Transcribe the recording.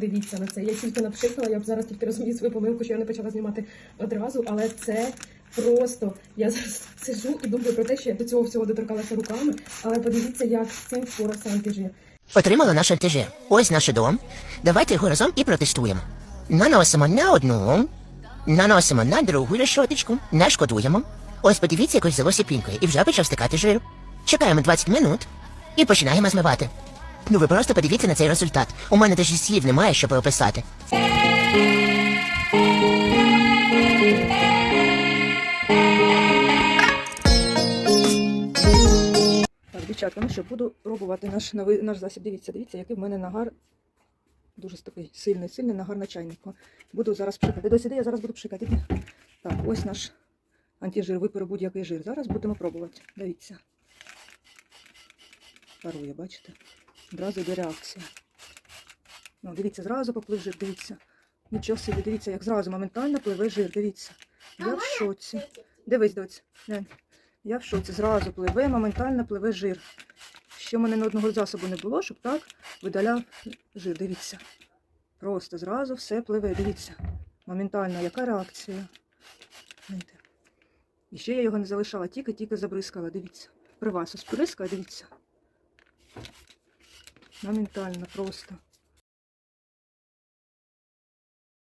Дивіться на це. Я тільки напшикала, я б зараз тільки розумію свою помилку, що я не почала знімати одразу, але це просто. Я зараз сижу і думаю про те, що я до цього всього доторкалася руками, але подивіться, як з цим впорався антижир. Отримали наш антиж. Ось наш дом. Давайте його разом і протестуємо. Наносимо на одну, наносимо на другу решоточку, не шкодуємо. Ось подивіться, якось взялося пінкою, і вже почав стикати жир. Чекаємо 20 минут і починаємо змивати. Ну ви просто подивіться на цей результат. У мене навіть слів немає, щоб описати. Так, дівчатка, ну що, буду пробувати наш новий наш засіб. Дивіться, дивіться, який в мене нагар. Дуже такий сильний, сильний нагар на чайнику. Буду зараз пшикати. До сюди я зараз буду пшикати. Так, ось наш антижир, випере будь-який жир. Зараз будемо пробувати. Дивіться. Парує, бачите? Одразу йде реакція. Ну, дивіться, зразу поплив жир, дивіться. Нічого собі, дивіться, як зразу моментально пливе жир, дивіться. Я в шоці. Дивись, глянь. Я в шоці. Зразу пливе, моментально пливе жир. Ще в мене ні одного засобу не було, щоб так видаляв жир. Дивіться. Просто зразу все пливе. Дивіться. Моментально, яка реакція. Знаєте. І ще я його не залишала, тільки-тільки забризкала. Дивіться. При вас ось бризкаю, дивіться. Моментально, просто.